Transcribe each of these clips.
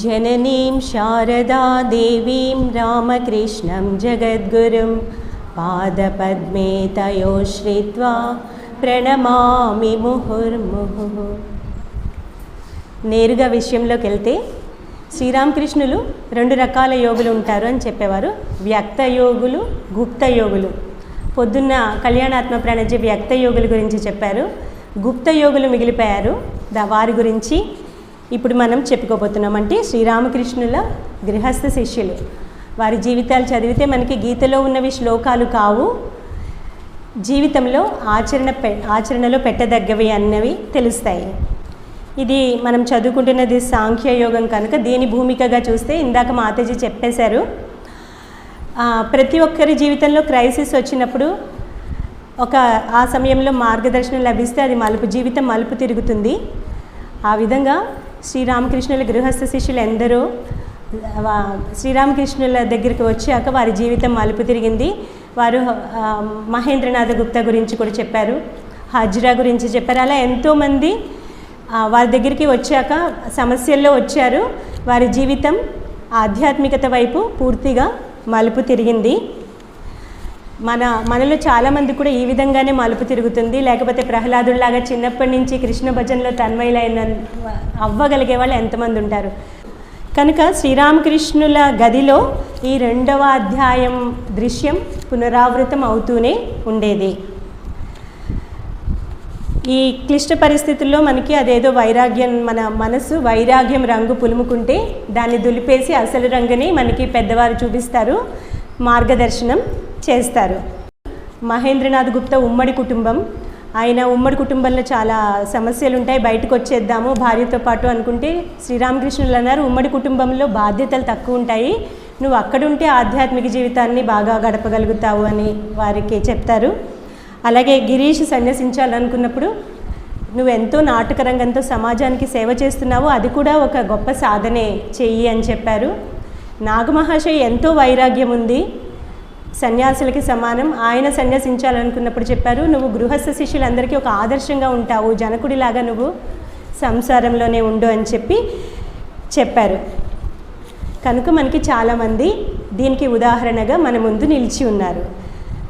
जननीं शारदादेवीं रामकृष्णं जगद्गुरुं पादपद्मे तयो श्रित्वा ప్రణమామి ముహుర్ముహు నేరుగా విషయంలోకి వెళ్తే శ్రీరామకృష్ణులు రెండు రకాల యోగులు ఉంటారు అని చెప్పేవారు వ్యక్త యోగులు గుప్త యోగులు పొద్దున్న కళ్యాణాత్మ ప్రణజ వ్యక్త యోగుల గురించి చెప్పారు గుప్త యోగులు మిగిలిపోయారు దా వారి గురించి ఇప్పుడు మనం చెప్పుకోబోతున్నాం అంటే శ్రీరామకృష్ణుల గృహస్థ శిష్యులు. వారి జీవితాలు చదివితే మనకి గీతలో ఉన్నవి శ్లోకాలు కావు. జీవితంలో ఆచరణ పె ఆచరణలో పెట్టదగ్గవి అన్నవి తెలుస్తాయి. ఇది మనం చదువుకుంటున్నది సాంఖ్యయోగం కనుక దీని భూమికగా చూస్తే ఇందాక మాతజీ చెప్పేశారు. ప్రతి ఒక్కరి జీవితంలో క్రైసిస్ వచ్చినప్పుడు ఒక ఆ సమయంలో మార్గదర్శనం లభిస్తే అది మలుపు జీవితం మలుపు తిరుగుతుంది. ఆ విధంగా శ్రీరామకృష్ణుల గృహస్థ శిష్యులు ఎందరో శ్రీరామకృష్ణుల దగ్గరికి వచ్చాక వారి జీవితం మలుపు తిరిగింది. వారు మహేంద్రనాథ గుప్తా గురించి కూడా చెప్పారు. హజ్రా గురించి చెప్పారు. అలా ఎంతోమంది వారి దగ్గరికి వచ్చాక సమస్యల్లో వచ్చారు. వారి జీవితం ఆధ్యాత్మికత వైపు పూర్తిగా మలుపు తిరిగింది. మన మనలో చాలామంది కూడా ఈ విధంగానే మలుపు తిరుగుతుంది. లేకపోతే ప్రహ్లాదుల్లాగా చిన్నప్పటి నుంచి కృష్ణ భజనలో తన్మయులైన అవ్వగలిగే వాళ్ళు ఎంతమంది ఉంటారు. కనుక శ్రీరామకృష్ణుల గదిలో ఈ రెండవ అధ్యాయం దృశ్యం పునరావృతం అవుతూనే ఉండేది. ఈ క్లిష్ట పరిస్థితుల్లో మనకి అదేదో వైరాగ్యం మన మనసు వైరాగ్యం రంగు పులుముకుంటే దాన్ని దులిపేసి అసలు రంగుని మనకి పెద్దవారు చూపిస్తారు. మార్గదర్శనం. చేస్తారు. మహేంద్రనాథ్ గుప్తా ఉమ్మడి కుటుంబం. ఆయన ఉమ్మడి కుటుంబంలో చాలా సమస్యలు ఉంటాయి బయటకు వచ్చేద్దాము భార్యతో పాటు అనుకుంటే శ్రీరామకృష్ణులు అన్నారు ఉమ్మడి కుటుంబంలో బాధ్యతలు తక్కువ ఉంటాయి నువ్వు అక్కడుంటే ఆధ్యాత్మిక జీవితాన్ని బాగా గడపగలుగుతావు అని వారికి చెప్తారు. అలాగే గిరీష్ సన్యసించాలనుకున్నప్పుడు నువ్వు ఎంతో నాటక రంగంతో సమాజానికి సేవ చేస్తున్నావు అది కూడా ఒక గొప్ప సాధనే చెయ్యి అని చెప్పారు. నాగమహాశయ ఎంతో వైరాగ్యం ఉంది సన్యాసులకి సమానం. ఆయన సన్యాసించాలనుకున్నప్పుడు చెప్పారు నువ్వు గృహస్థ శిష్యులందరికీ ఒక ఆదర్శంగా ఉంటావు. జనకుడిలాగా నువ్వు సంసారంలోనే ఉండు అని చెప్పి చెప్పారు. కనుక మనకి చాలామంది దీనికి ఉదాహరణగా మన ముందు నిలిచి ఉన్నారు.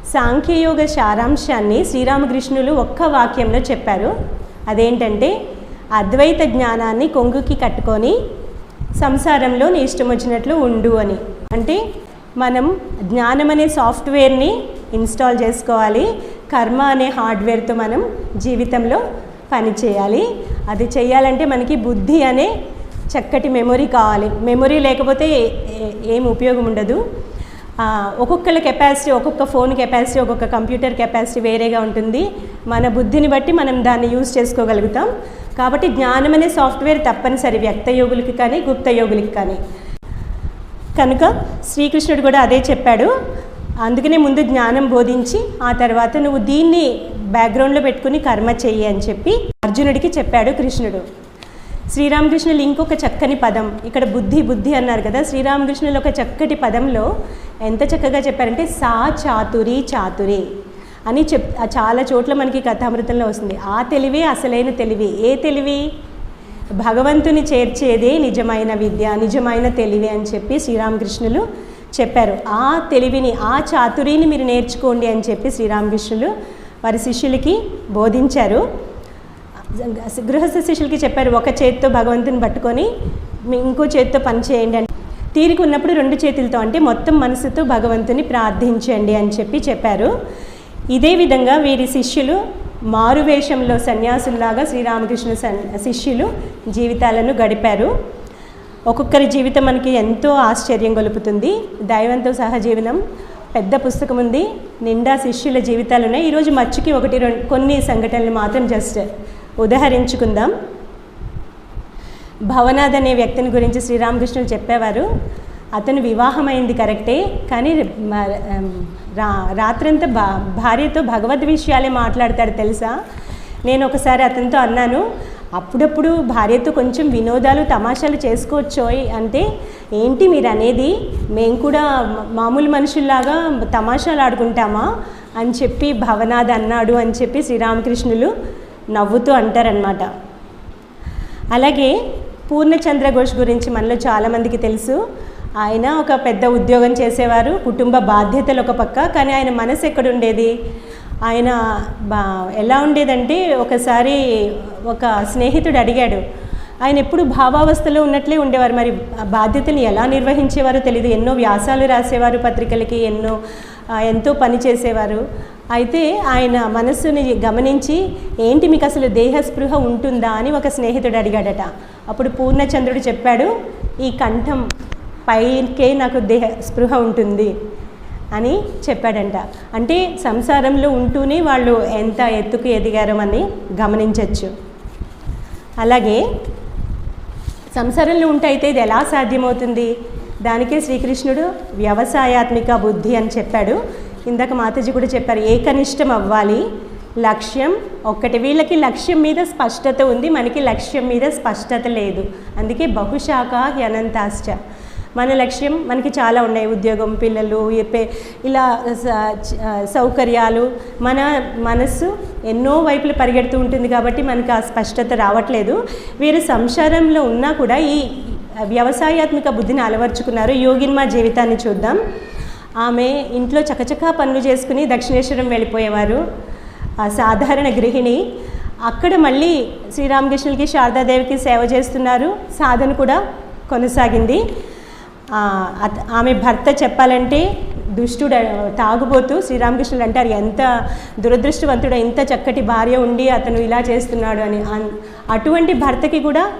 సాంఖ్యయోగ సారాంశాన్ని శ్రీరామకృష్ణులు ఒక్క వాక్యంలో చెప్పారు. అదేంటంటే అద్వైత జ్ఞానాన్ని కొంగుకి కట్టుకొని సంసారంలో నీ ఇష్టం వచ్చినట్లు ఉండు అని. అంటే మనం జ్ఞానం అనే సాఫ్ట్వేర్ని ఇన్స్టాల్ చేసుకోవాలి. కర్మ అనే హార్డ్వేర్తో మనం జీవితంలో పని చేయాలి. అది చేయాలంటే మనకి బుద్ధి అనే చక్కటి మెమొరీ కావాలి. మెమొరీ లేకపోతే ఏ- ఏం ఉపయోగం ఉండదు. ఒక్కొక్కళ్ళ కెపాసిటీ ఒక్కొక్క ఫోన్ కెపాసిటీ ఒక్కొక్క కంప్యూటర్ కెపాసిటీ వేరేగా ఉంటుంది. మన బుద్ధిని బట్టి మనం దాన్ని యూజ్ చేసుకోగలుగుతాం. కాబట్టి జ్ఞానం అనే సాఫ్ట్వేర్ తప్పనిసరి వ్యక్త యోగులకి కానీ గుప్త యోగులకి కానీ. కనుక శ్రీకృష్ణుడు కూడా అదే చెప్పాడు. అందుకనే ముందు జ్ఞానం బోధించి ఆ తర్వాత నువ్వు దీన్ని బ్యాక్గ్రౌండ్లో పెట్టుకుని కర్మ చెయ్యి అని చెప్పి అర్జునుడికి చెప్పాడు కృష్ణుడు. శ్రీరామకృష్ణులు ఇంకొక చక్కని పదం. ఇక్కడ బుద్ధి బుద్ధి అన్నారు కదా శ్రీరామకృష్ణులు ఒక చక్కటి పదంలో ఎంత చక్కగా చెప్పారంటే సా చాతురి చాతురి అని చెప్ చాలా చోట్ల మనకి కథామృతంలో వస్తుంది. ఆ తెలివే అసలైన తెలివి. ఏ తెలివి? భగవంతుని చేర్చేదే నిజమైన విద్య నిజమైన తెలివి అని చెప్పి శ్రీరామకృష్ణులు చెప్పారు. ఆ తెలివిని ఆ చాతురిని మీరు నేర్చుకోండి అని చెప్పి శ్రీరామకృష్ణులు వారి శిష్యులకి బోధించారు. గృహస్థ శిష్యులకి చెప్పారు ఒక చేతితో భగవంతుని పట్టుకొని ఇంకో చేతితో పని చేయండి అంటే తీరిక ఉన్నప్పుడు రెండు చేతులతో అంటే మొత్తం మనసుతో భగవంతుని ప్రార్థించండి అని చెప్పి చెప్పారు. ఇదే విధంగా వీరి శిష్యులు మారువేషంలో సన్యాసుల్లాగా శ్రీరామకృష్ణ సన్ శిష్యులు జీవితాలను గడిపారు. ఒక్కొక్కరి జీవితం మనకి ఎంతో ఆశ్చర్యం గొలుపుతుంది. దైవంతో సహజీవనం పెద్ద పుస్తకం ఉంది నిండా శిష్యుల జీవితాలు ఉన్నాయి. ఈరోజు మచ్చుకి ఒకటి రెండు కొన్ని సంఘటనలు మాత్రం జస్ట్ ఉదహరించుకుందాం. భవనాథ్ అనే వ్యక్తిని గురించి శ్రీరామకృష్ణులు చెప్పేవారు. అతను వివాహమైంది కరెక్టే కానీ రా రాత్రంతా భా భార్యతో భగవద్ విషయాలే మాట్లాడతాడు తెలుసా? నేను ఒకసారి అతనితో అన్నాను అప్పుడప్పుడు భార్యతో కొంచెం వినోదాలు తమాషాలు చేసుకోవచ్చోయ్ అంటే ఏంటి మీరు అనేది మేము కూడా మామూలు మనుషుల్లాగా తమాషాలు ఆడుకుంటామా? అని చెప్పి భవనాథ్ అన్నాడు అని చెప్పి శ్రీరామకృష్ణులు నవ్వుతూ అంటారనమాట అలాగే పూర్ణచంద్ర ఘోష్ గురించి మనలో చాలామందికి తెలుసు. ఆయన ఒక పెద్ద ఉద్యోగం చేసేవారు కుటుంబ బాధ్యతలు ఒక పక్క కానీ ఆయన మనసు ఎక్కడ ఉండేది ఆయన బా ఎలా ఉండేదంటే ఒకసారి ఒక స్నేహితుడు అడిగాడు ఆయన ఎప్పుడు భావావస్థలో ఉన్నట్లే ఉండేవారు మరి బాధ్యతని ఎలా నిర్వహించేవారో తెలియదు ఎన్నో వ్యాసాలు రాసేవారు పత్రికలకి ఎన్నో ఎంతో పని చేసేవారు. అయితే ఆయన మనస్సుని గమనించి ఏంటి మీకు అసలు దేహస్పృహ ఉంటుందా? అని ఒక స్నేహితుడు అడిగాడట. అప్పుడు పూర్ణచంద్రుడు చెప్పాడు ఈ కంఠం పైకే నాకు దేహ స్పృహ ఉంటుంది అని చెప్పాడంట. అంటే సంసారంలో ఉంటూనే వాళ్ళు ఎంత ఎత్తుకు ఎదిగారో అని గమనించవచ్చు అలాగే సంసారంలో ఉంటే అయితే ఇది ఎలా సాధ్యమవుతుంది? దానికే శ్రీకృష్ణుడు వ్యవసాయాత్మిక బుద్ధి అని చెప్పాడు. ఇందాక మాతాజీ కూడా చెప్పారు ఏకనిష్టం అవ్వాలి. లక్ష్యం ఒక్కటి వీళ్ళకి లక్ష్యం మీద స్పష్టత ఉంది మనకి లక్ష్యం మీద స్పష్టత లేదు. అందుకే బహుశాఖ అనంతాశ్చ మన లక్ష్యం మనకి చాలా ఉన్నాయి. ఉద్యోగం పిల్లలు ఇలా స- సౌకర్యాలు మన మనస్సు ఎన్నో వైపులు పరిగెడుతూ ఉంటుంది కాబట్టి మనకు ఆ స్పష్టత రావట్లేదు. వీరు సంసారంలో ఉన్నా కూడా ఈ వ్యవసాయాత్మక బుద్ధిని అలవర్చుకున్నారు. యోగిన్మా జీవితాన్ని చూద్దాం. ఆమె ఇంట్లో చకచకా పనులు చేసుకుని దక్షిణేశ్వరం వెళ్ళిపోయేవారు. సాధారణ గృహిణి. అక్కడ మళ్ళీ శ్రీరామకృష్ణులకి శారదాదేవికి సేవ చేస్తున్నారు. సాధన కూడా కొనసాగింది. ఆమె భర్త చెప్పాలంటే దుష్టుడు తాగుబోతూ శ్రీరామకృష్ణుడు అంటారు ఎంత దురదృష్టవంతుడు ఎంత చక్కటి భార్య ఉండి అతను ఇలా చేస్తున్నాడు అని. అన్- అటువంటి భర్తకి కూడా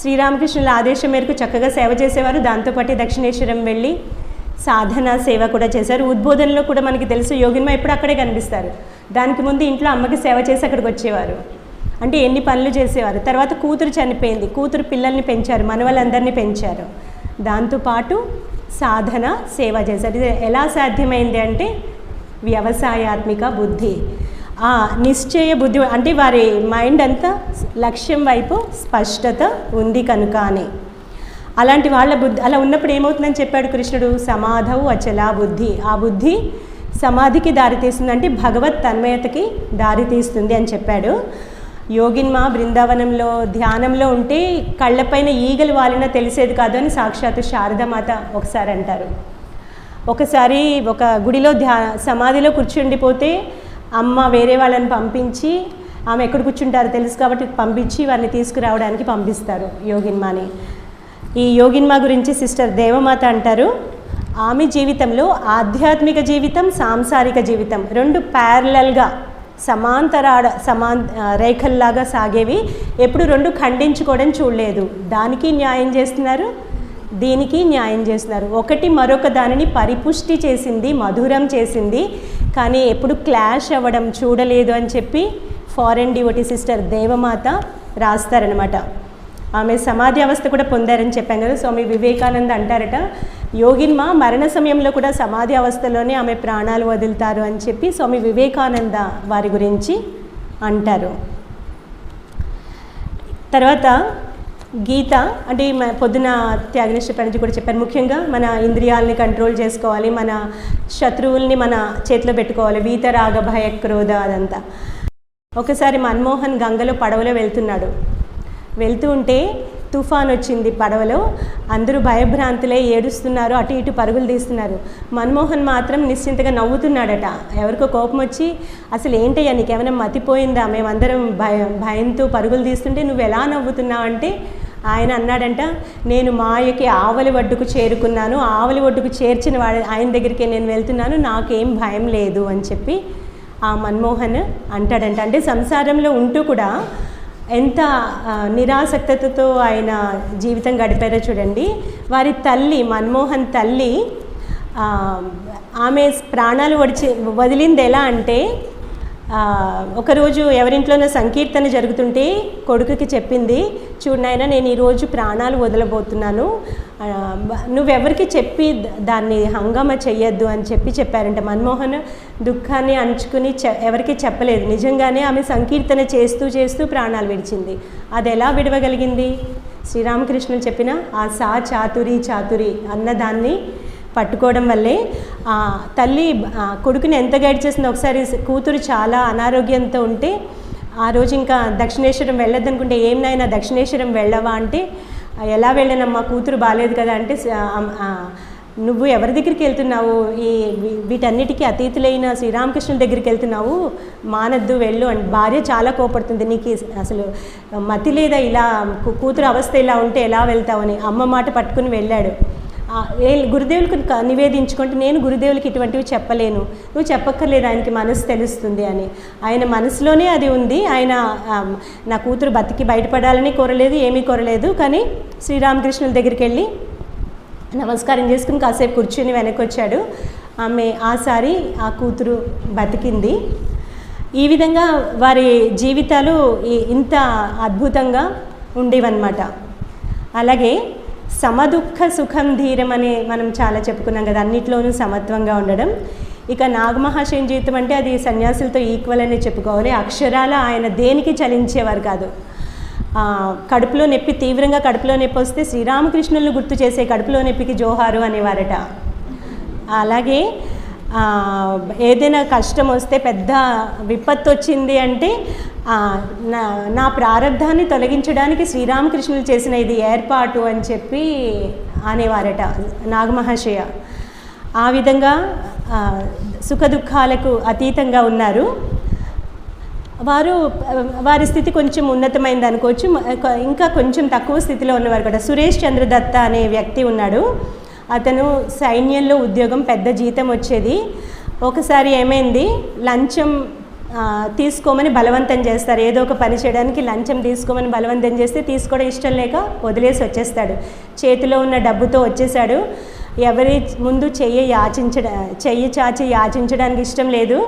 శ్రీరామకృష్ణుల ఆదేశం మేరకు చక్కగా సేవ చేసేవారు. దాంతోపాటు దక్షిణేశ్వరం వెళ్ళి సాధన సేవ కూడా చేశారు. ఉద్బోధనలో కూడా మనకి తెలుసు యోగిన్మ ఎప్పుడు అక్కడే కనిపిస్తారు. దానికి ముందు ఇంట్లో అమ్మకి సేవ చేసి అక్కడికి వచ్చేవారు. అంటే ఎన్ని పనులు చేసేవారు. తర్వాత కూతురు చనిపోయింది. కూతురు పిల్లల్ని పెంచారు మనవలందరినీ పెంచారు. దాంతోపాటు సాధన సేవ చేశారు. ఇది ఎలా సాధ్యమైంది అంటే వ్యవసాయాత్మిక బుద్ధి. ఆ నిశ్చయ బుద్ధి అంటే వారి మైండ్ అంతా లక్ష్యం వైపు స్పష్టత ఉంది కనుక అని అలాంటి వాళ్ళ బుద్ధి అలా ఉన్నప్పుడు ఏమవుతుందని చెప్పాడు కృష్ణుడు? సమాధవు అచలా బుద్ధి. ఆ బుద్ధి సమాధికి దారితీస్తుంది అంటే భగవత్ తన్మయతకి దారితీస్తుంది అని చెప్పాడు. యోగిన్మా బృందావనంలో ధ్యానంలో ఉంటే కళ్ళపైన ఈగలు వాలిన తెలిసేది కాదు అని సాక్షాత్తు శారదామాత ఒకసారి అంటారు. ఒకసారి ఒక గుడిలో ధ్యా సమాధిలో కూర్చుండిపోతే అమ్మ వేరే వాళ్ళని పంపించి ఆమె ఎక్కడ కూర్చుంటారో తెలుసు కాబట్టి పంపించి వారిని తీసుకురావడానికి పంపిస్తారు యోగిన్మాని. ఈ యోగిన్మా గురించి సిస్టర్ దేవమాత అంటారు ఆమె జీవితంలో ఆధ్యాత్మిక జీవితం సాంసారిక జీవితం రెండు ప్యారలల్గా సమాంతరాడ సమాన్ రేఖల్లాగా సాగేవి. ఎప్పుడు రెండు ఖండించుకోవడం చూడలేదు. దానికి న్యాయం చేస్తున్నారు దీనికి న్యాయం చేస్తున్నారు. ఒకటి మరొక దానిని పరిపుష్టి చేసింది మధురం చేసింది. కానీ ఎప్పుడు క్లాష్ అవ్వడం చూడలేదు అని చెప్పి ఫారెన్ డివోటీ సిస్టర్ దేవమాత రాస్తారనమాట ఆమె సమాధి అవస్థ కూడా పొందారని చెప్పాను కదా స్వామి వివేకానంద అంటారట. యోగిన్మ మరణ సమయంలో కూడా సమాధి అవస్థలోనే ఆమె ప్రాణాలు వదులుతారు అని చెప్పి స్వామి వివేకానంద వారి గురించి అంటారు. తర్వాత గీత అంటే పొద్దున త్యాగనిష్ట పనిజీ కూడా చెప్పారు. ముఖ్యంగా మన ఇంద్రియాలని కంట్రోల్ చేసుకోవాలి మన శత్రువుల్ని మన చేతిలో పెట్టుకోవాలి వీతరాగ భయ క్రోధ అదంతా. ఒకసారి మన్మోహన్ గంగలో పడవలో వెళ్తున్నాడు. వెళ్తూ ఉంటే తుఫాన్ వచ్చింది పడవలో. అందరూ భయభ్రాంతులే ఏడుస్తున్నారు అటు ఇటు పరుగులు తీస్తున్నారు. మన్మోహన్ మాత్రం నిశ్చింతగా నవ్వుతున్నాడట. ఎవరికో కోపం వచ్చి అసలు ఏంటయ్యా నీకేమైనా మతిపోయిందా? మేమందరం భయ భయంతో పరుగులు తీస్తుంటే నువ్వు ఎలా నవ్వుతున్నావు? అంటే ఆయన అన్నాడంట నేను మాయకి ఆవలి ఒడ్డుకు చేరుకున్నాను. ఆవలి ఒడ్డుకు చేర్చిన వాడి ఆయన దగ్గరికి నేను వెళ్తున్నాను. నాకేం భయం లేదు అని చెప్పి ఆ మన్మోహన్ అంటాడంట. అంటే సంసారంలో ఉంటూ కూడా ఎంత నిరాసక్తతో నిరాసక్తతతో ఆయన జీవితం గడిపారో చూడండి. వారి తల్లి మన్మోహన్ తల్లి ఆమె ప్రాణాలు వడిచి వదిలింది ఎలా అంటే ఒకరోజు ఎవరింట్లోనో సంకీర్తన జరుగుతుంటే కొడుకుకి చెప్పింది చూడు నేను ఈరోజు ప్రాణాలు వదలబోతున్నాను. నువ్వెవరికి చెప్పి దాన్ని హంగామా చెయ్యొద్దు అని చెప్పి చెప్పారంట. మన్మోహన్ దుఃఖాన్ని అంచుకుని చె ఎవరికి చెప్పలేదు. నిజంగానే ఆమె సంకీర్తన చేస్తూ చేస్తూ ప్రాణాలు విడిచింది. అది ఎలా విడవగలిగింది? శ్రీరామకృష్ణులు చెప్పిన ఆ సా చాతురి చాతురి అన్నదాన్ని పట్టుకోవడం వల్లే తల్లి కొడుకుని ఎంత గైడ్ చేసిందో ఒకసారి కూతురు చాలా అనారోగ్యంతో ఉంటే ఆ రోజు ఇంకా దక్షిణేశ్వరం వెళ్ళొద్దనుకుంటే ఏం నాయనా దక్షిణేశ్వరం వెళ్ళవా అంటే ఎలా వెళ్ళానమ్మా కూతురు బాగాలేదు కదా అంటే నువ్వు ఎవరి దగ్గరికి వెళ్తున్నావు? ఈ వీటన్నిటికీ అతీతులైన శ్రీరామకృష్ణుల దగ్గరికి వెళ్తున్నావు? మానద్దు వెళ్ళు అని. భార్య చాలా కోపడుతుంది. నీకు అసలు మతి లేదా? ఇలా కూతురు అవస్థ ఇలా ఉంటే ఎలా వెళ్తావని అమ్మ మాట పట్టుకుని వెళ్ళాడు. గురుదేవులకు నివేదించుకుంటే నేను గురుదేవులకి ఇటువంటివి చెప్పలేను. నువ్వు చెప్పక్కర్లేదు ఆయనకి మనసు తెలుస్తుంది అని. ఆయన మనసులోనే అది ఉంది. ఆయన నా కూతురు బతికి బయటపడాలని కోరలేదు ఏమీ కోరలేదు. కానీ శ్రీరామకృష్ణుల దగ్గరికి వెళ్ళి నమస్కారం చేసుకుని కాసేపు కూర్చుని వెనక్కి వచ్చాడు ఆమె ఆసారి ఆ కూతురు బతికింది. ఈ విధంగా వారి జీవితాలు ఇంత అద్భుతంగా ఉండేవన్నమాట. అలాగే సమదుఃఖ సుఖం ధీరం అని మనం చాలా చెప్పుకున్నాం కదా అన్నిట్లోనూ సమత్వంగా ఉండడం. ఇక నాగమహాశయం జీవితం అంటే అది సన్యాసులతో ఈక్వల్ అనే చెప్పుకోవాలి. అక్షరాల ఆయన దేనికి చలించేవారు కాదు. కడుపులో నొప్పి తీవ్రంగా కడుపులో నొప్పి వస్తే శ్రీరామకృష్ణులను గుర్తు చేసే కడుపులో నొప్పికి జోహారు అనేవారట. అలాగే ఏదైనా కష్టం వస్తే పెద్ద విపత్తు వచ్చింది అంటే నా నా ప్రారంధాన్ని తొలగించడానికి శ్రీరామకృష్ణులు చేసిన ఇది ఏర్పాటు అని చెప్పి అనేవారట నాగమహాశయ. ఆ విధంగా ఆ, సుఖ దుఃఖాలకు అతీతంగా ఉన్నారు. వారు వారి స్థితి కొంచెం ఉన్నతమైంది అనుకోవచ్చు. ఇంకా కొంచెం తక్కువ స్థితిలో ఉన్నవారు కూడా. సురేష్ చంద్ర దత్త అనే వ్యక్తి ఉన్నాడు. అతను సైన్యంలో ఉద్యోగం పెద్ద జీతం వచ్చేది. ఒకసారి ఏమైంది లంచం తీసుకోమని బలవంతం చేస్తారు. ఏదో ఒక పని చేయడానికి లంచం తీసుకోమని బలవంతం చేస్తే తీసుకోవడం ఇష్టం లేక వదిలేసి వచ్చేస్తాడు. చేతిలో ఉన్న డబ్బుతో వచ్చేసాడు. ఎవరి ముందు చెయ్యి యాచించడ చెయ్యి చాచి యాచించడానికి ఇష్టం లేదు.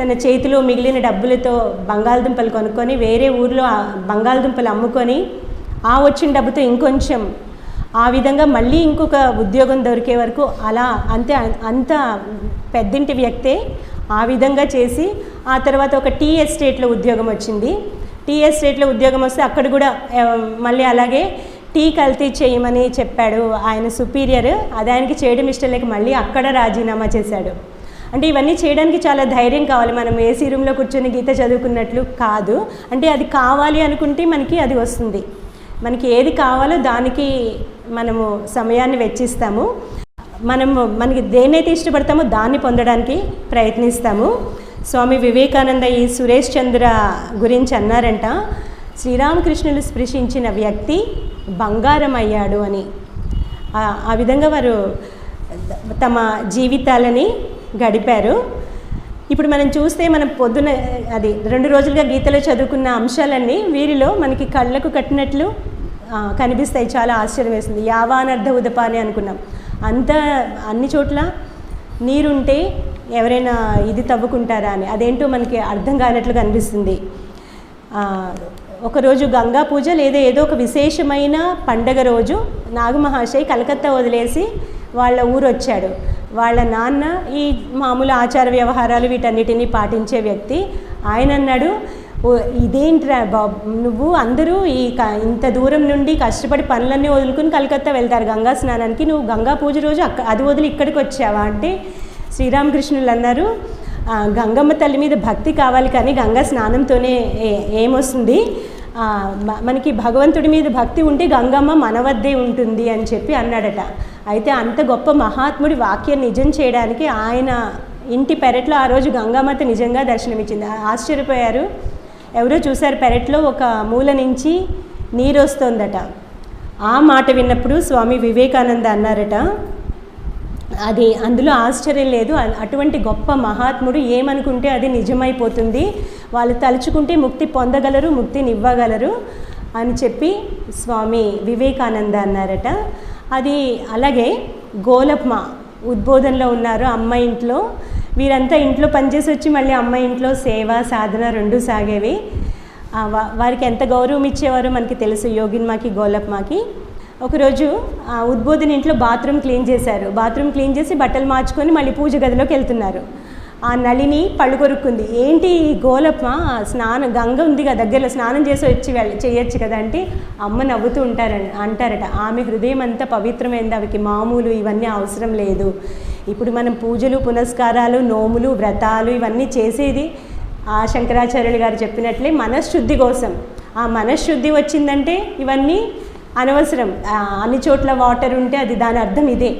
తన చేతిలో మిగిలిన డబ్బులతో బంగాళదుంపలు కొనుక్కొని వేరే ఊర్లో బంగాళదుంపలు అమ్ముకొని ఆ వచ్చిన డబ్బుతో ఇంకొంచెం ఆ విధంగా మళ్ళీ ఇంకొక ఉద్యోగం దొరికే వరకు అలా అంతే అంత పెద్దింటి వ్యక్తే ఆ విధంగా చేసి ఆ తర్వాత ఒక టీ ఎస్టేట్లో ఉద్యోగం వచ్చింది. టీ ఎస్టేట్లో ఉద్యోగం వస్తే అక్కడ కూడా మళ్ళీ అలాగే టీ కల్తీ చేయమని చెప్పాడు ఆయన సుపీరియర్. అది ఆయనకి చేయడం ఇష్టం లేక మళ్ళీ అక్కడ రాజీనామా చేశాడు. అంటే ఇవన్నీ చేయడానికి చాలా ధైర్యం కావాలి. మనం ఏసీ రూమ్లో కూర్చొని గీత చదువుకున్నట్లు కాదు. అంటే అది కావాలి అనుకుంటే మనకి అది వస్తుంది. మనకి ఏది కావాలో దానికి మనము సమయాన్ని వెచ్చిస్తాము. మనము మనకి దేన్నైతే ఇష్టపడతామో దాన్ని పొందడానికి ప్రయత్నిస్తాము. స్వామి వివేకానంద ఈ సురేష్ చంద్ర గురించి అన్నారంట శ్రీరామకృష్ణులు స్పృశించిన వ్యక్తి బంగారం అయ్యాడు అని. ఆ- విధంగా వారు తమ జీవితాలని గడిపారు. ఇప్పుడు మనం చూస్తే మనం పొద్దున అది రెండు రోజులుగా గీతలో చదువుకున్న అంశాలన్నీ వీరిలో మనకి కళ్ళకు కట్టినట్లు కనిపిస్తాయి. చాలా ఆశ్చర్యం వేస్తుంది. యావానర్థ ఉదప అని అనుకున్నాం. అంత అన్ని చోట్ల నీరుంటే ఎవరైనా ఇది తవ్వుకుంటారా అని. అదేంటో మనకి అర్థం కానట్లు కనిపిస్తుంది ఒకరోజు గంగా పూజ లేదా ఏదో ఒక విశేషమైన పండగ రోజు నాగమహాశయ్ కలకత్తా వదిలేసి వాళ్ళ ఊరు వచ్చాడు వాళ్ళ నాన్న ఈ మామూలు ఆచార వ్యవహారాలు వీటన్నిటిని పాటించే వ్యక్తి. ఆయన అన్నాడు ఇదేంట్రా బాబు? నువ్వు అందరూ ఈ క- ఇంత దూరం నుండి కష్టపడి పనులన్నీ వదులుకుని కలకత్తా వెళ్తారు గంగా స్నానానికి. నువ్వు గంగా పూజ రోజు అక్క అది వదిలి ఇక్కడికి వచ్చావా? అంటే శ్రీరామకృష్ణులు అన్నారు గంగమ్మ తల్లి మీద భక్తి కావాలి కానీ గంగా స్నానంతోనే ఏమొస్తుంది? మనకి భగవంతుడి మీద భక్తి ఉంటే గంగమ్మ మన వద్దే ఉంటుంది అని చెప్పి అన్నాడట. అయితే అంత గొప్ప మహాత్ముడి వాక్యం నిజం చేయడానికి ఆయన ఇంటి పెరట్లో ఆ రోజు గంగామాత నిజంగా దర్శనమిచ్చింది. ఆశ్చర్యపోయారు. ఎవరో చూశారు పెరట్లో ఒక మూల నుంచి నీరు వస్తోందట. ఆ మాట విన్నప్పుడు స్వామి వివేకానంద అన్నారట అది అందులో ఆశ్చర్యం లేదు. అటువంటి గొప్ప మహాత్ముడు ఏమనుకుంటే అది నిజమైపోతుంది. వాళ్ళు తలుచుకుంటే ముక్తి పొందగలరు ముక్తినివ్వగలరు అని చెప్పి స్వామి వివేకానంద అన్నారట. అది అలాగే గోలప్మ ఉద్బోధనలో ఉన్నారు అమ్మ ఇంట్లో. వీరంతా ఇంట్లో పనిచేసి వచ్చి మళ్ళీ అమ్మ ఇంట్లో సేవ సాధన రెండు సాగేవి. వారికి ఎంత గౌరవం ఇచ్చేవారో మనకి తెలుసు యోగిన్మాకి గోలప్మాకి ఒకరోజు ఉద్బోధన ఇంట్లో బాత్రూమ్ క్లీన్ చేశారు. బాత్రూమ్ క్లీన్ చేసి బట్టలు మార్చుకొని మళ్ళీ పూజ గదిలోకి వెళ్తున్నారు. ఆ నళిని పళ్ళు కొరుక్కుంది ఏంటి ఈ గోలప్మ స్నానం గంగ ఉంది కదా దగ్గరలో స్నానం చేసి వచ్చి వెళ్ళి చేయొచ్చు కదా అంటే అమ్మ నవ్వుతూ ఉంటారని అంటారట. ఆమె హృదయం అంతా పవిత్రమైంది ఆమెకి మామూలు ఇవన్నీ అవసరం లేదు. ఇప్పుడు మనం పూజలు పునస్కారాలు నోములు వ్రతాలు ఇవన్నీ చేసేది ఆ శంకరాచార్యులు గారు చెప్పినట్లే మనశ్శుద్ధి కోసం. ఆ మనశ్శుద్ధి వచ్చిందంటే ఇవన్నీ అనవసరం. అన్ని చోట్ల వాటర్ ఉంటే అది దాని అర్థం ఇదే.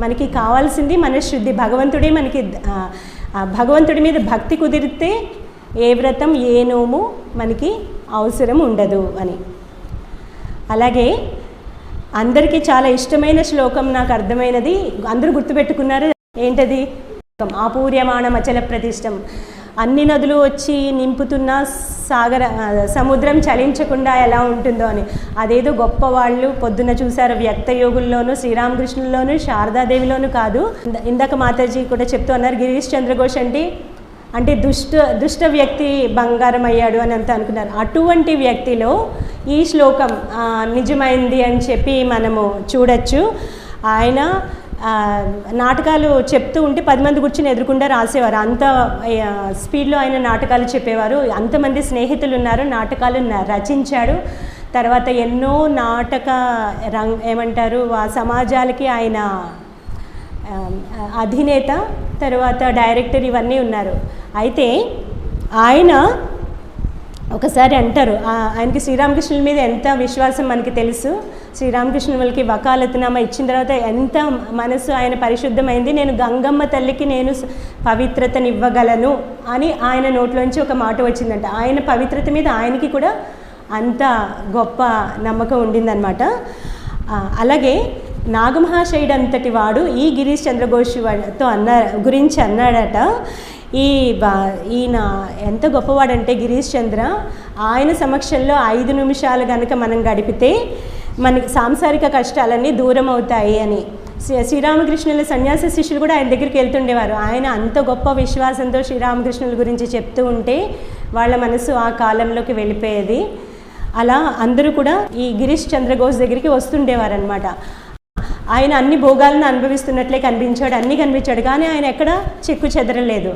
మనకి కావాల్సింది మనశ్శుద్ధి. భగవంతుడే మనకి ఆ, భగవంతుడి మీద భక్తి కుదిరితే ఏ వ్రతం ఏ నోము మనకి అవసరం ఉండదు అని. అలాగే అందరికీ చాలా ఇష్టమైన శ్లోకం నాకు అర్థమైనది. అందరూ గుర్తుపెట్టుకున్నారు? ఏంటది? ఆపూర్యమాణమచల ప్రతిష్టం. అన్ని నదులు వచ్చి నింపుతున్న సాగర సముద్రం చలించకుండా ఎలా ఉంటుందో అని. అదేదో గొప్ప వాళ్ళు పొద్దున చూశారు వ్యక్త యోగుల్లోనూ శ్రీరామకృష్ణుల్లోనూ శారదాదేవిలోనూ కాదు. ఇందాక మాతాజీ కూడా చెప్తూ అన్నారు గిరీష్ చంద్రఘోష్ అంటే అంటే దుష్ట దుష్ట వ్యక్తి బంగారం అయ్యాడు అని అంత అనుకున్నారు. అటువంటి వ్యక్తిలో ఈ శ్లోకం నిజమైంది అని చెప్పి మనము చూడొచ్చు. ఆయన నాటకాలు చెప్తూ ఉంటే పది మంది కూర్చొని ఎదురుకుండా రాసేవారు. అంత స్పీడ్లో ఆయన నాటకాలు చెప్పేవారు. అంతమంది స్నేహితులు ఉన్నారు నాటకాలు రచించాడు. తర్వాత ఎన్నో నాటక రంగ ఏమంటారు ఆ సమాజాలకి ఆయన అధినేత తర్వాత డైరెక్టర్ ఇవన్నీ ఉన్నారు. అయితే ఆయన ఒకసారి అంటారు. ఆ- ఆయనకి శ్రీరామకృష్ణుల మీద ఎంత విశ్వాసం మనకి తెలుసు. శ్రీరామకృష్ణుల వాళ్ళకి వకాలతనామా ఇచ్చిన తర్వాత ఎంత మనసు ఆయన పరిశుద్ధమైంది. నేను గంగమ్మ తల్లికి నేను పవిత్రతనివ్వగలను అని ఆయన నోట్లోంచి ఒక మాట వచ్చిందంట. ఆయన పవిత్రత మీద ఆయనకి కూడా అంత గొప్ప నమ్మకం ఉండిందనమాట అలాగే నాగమహాశయుడు అంతటి వాడు ఈ గిరీష్ చంద్రఘోష్ వాడితో అన్నారు గురించి అన్నాడట. ఈ బా ఈయన ఎంత గొప్పవాడంటే గిరీష్ చంద్ర ఆయన సమక్షంలో ఐదు నిమిషాలు కనుక మనం గడిపితే మనకి సాంసారిక కష్టాలన్నీ దూరం అవుతాయి అని. శ్రీ- శ్రీరామకృష్ణుల సన్యాస శిష్యులు కూడా ఆయన దగ్గరికి వెళ్తుండేవారు. ఆయన అంత గొప్ప విశ్వాసంతో శ్రీరామకృష్ణుల గురించి చెప్తూ ఉంటే వాళ్ళ మనసు ఆ కాలంలోకి వెళ్ళిపోయేది. అలా అందరూ కూడా ఈ గిరీష్ చంద్రఘోష్ దగ్గరికి వస్తుండేవారనమాట ఆయన అన్ని భోగాలను అనుభవిస్తున్నట్లే కనిపించాడు అన్నీ కనిపించాడు. కానీ ఆయన ఎక్కడ చెక్కు చెదరలేదు.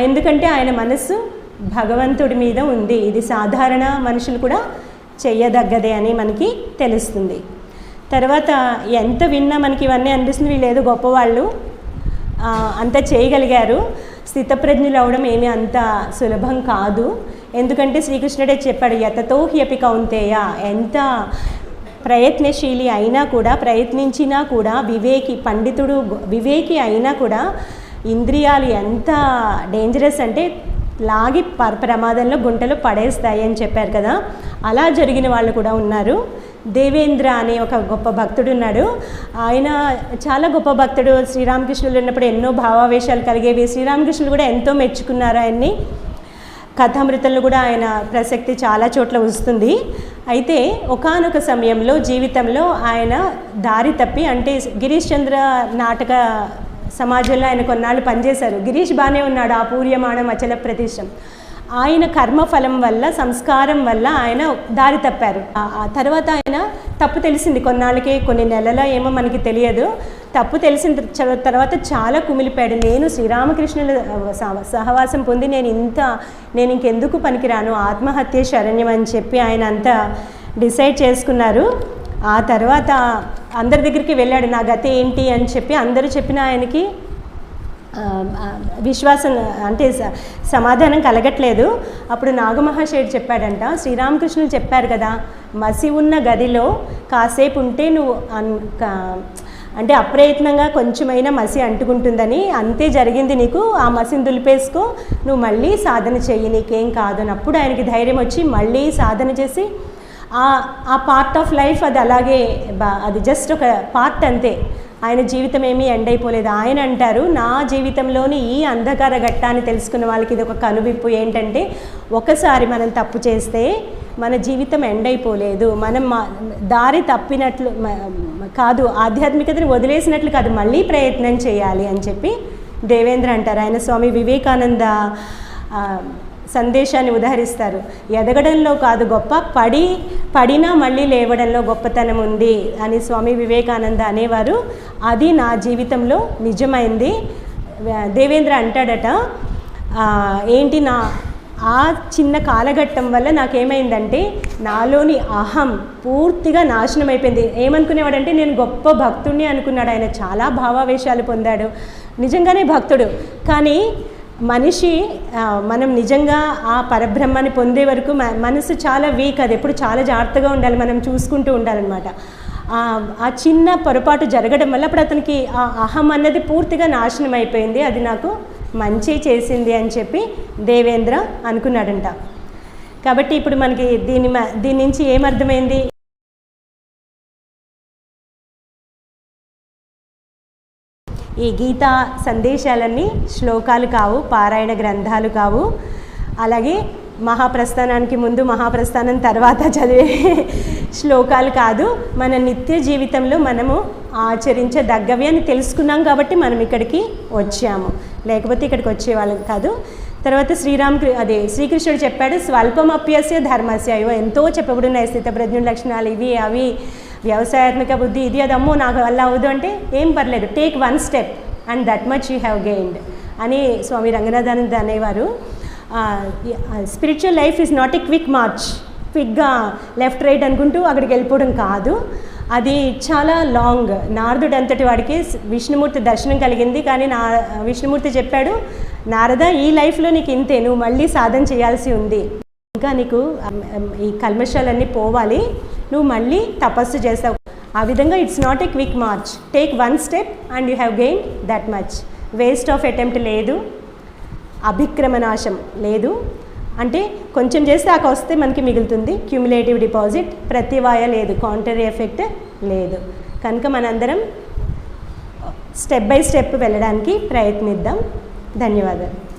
ఎందుకంటే ఆయన మనస్సు భగవంతుడి మీద ఉంది. ఇది సాధారణ మనుషులు కూడా చెయ్యదగ్గదే అని మనకి తెలుస్తుంది. తర్వాత ఎంత విన్నా మనకి ఇవన్నీ అనిపిస్తుంది వీళ్ళు ఏదో గొప్పవాళ్ళు అంత చేయగలిగారు. స్థితప్రజ్ఞులు అవడం ఏమీ అంత సులభం కాదు. ఎందుకంటే శ్రీకృష్ణుడే చెప్పాడు యతతో హ్యపి కౌంతేయ. ఎంత ప్రయత్నశీలి అయినా కూడా ప్రయత్నించినా కూడా వివేకి పండితుడు వివేకి అయినా కూడా ఇంద్రియాలు ఎంత డేంజరస్ అంటే లాగి ప- ప్రమాదంలో గుంటలు పడేస్తాయి అని చెప్పారు కదా. అలా జరిగిన వాళ్ళు కూడా ఉన్నారు. దేవేంద్ర అనే ఒక గొప్ప భక్తుడు ఉన్నాడు. ఆయన చాలా గొప్ప భక్తుడు. శ్రీరామకృష్ణులు ఉన్నప్పుడు ఎన్నో భావావేశాలు కలిగేవి. శ్రీరామకృష్ణులు కూడా ఎంతో మెచ్చుకున్నారు ఆయన్ని. కథామృతంలో కూడా ఆయన ప్రసక్తి చాలా చోట్ల వస్తుంది. అయితే ఒకానొక సమయంలో జీవితంలో ఆయన దారి తప్పి అంటే గిరీష్ చంద్ర నాటక సమాజంలో ఆయన కొన్నాళ్ళు పనిచేశారు. గిరీష్ బాగానే ఉన్నాడు ఆ పూర్యమానం అచల ప్రతిష్టం ఆయన కర్మఫలం వల్ల సంస్కారం వల్ల ఆయన దారి తప్పారు. ఆ- తర్వాత ఆయన తప్పు తెలిసింది. కొన్నాళ్ళకి కొన్ని నెలల ఏమో మనకి తెలియదు. తప్పు తెలిసిన తర్వాత చాలా కుమిలిపోయాడు. నేను శ్రీరామకృష్ణుల సహ- సహవాసం పొంది నేను ఇంత నేను ఇంకెందుకు పనికిరాను? ఆత్మహత్య శరణ్యం అని చెప్పి ఆయన అంతా డిసైడ్ చేసుకున్నారు. ఆ తర్వాత అందరి దగ్గరికి వెళ్ళాడు నా గతి ఏంటి అని చెప్పి అందరూ చెప్పిన ఆయనకి విశ్వాసం అంటే స- సమాధానం కలగట్లేదు. అప్పుడు నాగమహాశయుడు చెప్పాడంట శ్రీరామకృష్ణులు చెప్పారు కదా మసి ఉన్న గదిలో కాసేపు ఉంటే నువ్వు అన్- అంటే అప్రయత్నంగా కొంచెమైనా మసి అంటుకుంటుందని అంతే జరిగింది నీకు ఆ మసిని దులిపేసుకో నువ్వు మళ్ళీ సాధన చెయ్యి నీకేం కాదు అని అప్పుడు ఆయనకి ధైర్యం వచ్చి మళ్ళీ సాధన చేసి ఆ పార్ట్ ఆఫ్ లైఫ్ అది అలాగే బా అది జస్ట్ ఒక పార్ట్ అంతే. ఆయన జీవితం ఏమీ ఎండ్ అయిపోలేదు. ఆయన అంటారు నా జీవితంలోని ఈ అంధకార ఘట్టాన్ని తెలుసుకున్న వాళ్ళకి ఇది ఒక కనువిప్పు ఏంటంటే ఒకసారి మనం తప్పు చేస్తే మన జీవితం ఎండ్ అయిపోలేదు. మనం మా- దారి తప్పినట్లు కాదు ఆధ్యాత్మికతను వదిలేసినట్లు కాదు మళ్ళీ ప్రయత్నం చేయాలి అని చెప్పి దేవేంద్ర అంటారు. ఆయన స్వామి వివేకానంద సందేశాన్ని ఉదహరిస్తారు. ఎదగడంలో కాదు గొప్ప పడి పడినా మళ్ళీ లేవడంలో గొప్పతనం ఉంది అని స్వామి వివేకానంద అనేవారు. అది నా జీవితంలో నిజమైంది. దేవేంద్ర అంటాడట ఏంటి నా ఆ చిన్న కాలఘట్టం వల్ల నాకేమైందంటే నాలోని అహం పూర్తిగా నాశనం అయిపోయింది. ఏమనుకునేవాడంటే నేను గొప్ప భక్తుడిని అనుకున్నాడు. ఆయన చాలా భావావేశాలు పొందాడు. నిజంగానే భక్తుడు. కానీ మనిషి మనం నిజంగా ఆ పరబ్రహ్మాన్ని పొందే వరకు మనసు చాలా వీక్ అది. ఎప్పుడు చాలా జాగ్రత్తగా ఉండాలి మనం చూసుకుంటూ ఉండాలన్నమాట. ఆ- చిన్న పొరపాటు జరగడం వల్ల అప్పుడు అతనికి ఆ అహం అన్నది పూర్తిగా నాశనం అయిపోయింది. అది నాకు మంచి చేసింది అని చెప్పి దేవేంద్ర అనుకున్నాడంట. కాబట్టి ఇప్పుడు మనకి దీని మ- దీని నుంచి ఏమర్థమైంది? ఈ గీత సందేశాలన్నీ శ్లోకాలు కావు పారాయణ గ్రంథాలు కావు. అలాగే మహాప్రస్థానానికి ముందు మహాప్రస్థానం తర్వాత చదివే శ్లోకాలు కాదు. మన నిత్య జీవితంలో మనము ఆచరించదగ్గవి అని తెలుసుకున్నాం కాబట్టి మనం ఇక్కడికి వచ్చాము. లేకపోతే ఇక్కడికి వచ్చేవాళ్ళం కాదు. తర్వాత శ్రీరామ్ అదే శ్రీకృష్ణుడు చెప్పాడు స్వల్పమప్యస్య ధర్మస్య. ఇవో ఎంతో చెప్పబడినాయి స్థితప్రజ్ఞుల లక్షణాలు ఇవి అవి. వ్యవసాయాత్మక బుద్ధి ఇది అది అమ్మో నాకు వల్ల అవ్వదు అంటే ఏం పర్లేదు. Take one step and that much you have gained అని స్వామి రంగనాథానంద అనేవారు. Spiritual life is not a quick march క్విక్గా లెఫ్ట్ రైట్ అనుకుంటూ అక్కడికి వెళ్ళిపోవడం కాదు. అది చాలా లాంగ్ నారదుడు అంతటి వాడికి విష్ణుమూర్తి దర్శనం కలిగింది కానీ నా విష్ణుమూర్తి చెప్పాడు నారద ఈ లైఫ్లో నీకు ఇంతే నువ్వు మళ్ళీ సాధన చేయాల్సి ఉంది. ఇంకా నీకు ఈ కల్మషాలన్నీ పోవాలి. నువ్వు మళ్ళీ తపస్సు చేస్తావు ఆ విధంగా it's not a quick march take one step and you have gain that much waste of attempt లేదు. అభిక్రమనాశం లేదు. అంటే కొంచెం చేస్తే ఆ వస్తే మనకి మిగులుతుంది. క్యూములేటివ్ డిపాజిట్ ప్రతివాయ లేదు. కౌంటరీ ఎఫెక్ట్ లేదు. కనుక మనందరం స్టెప్ బై స్టెప్ వెళ్ళడానికి ప్రయత్నిద్దాం. ధన్యవాదాలు.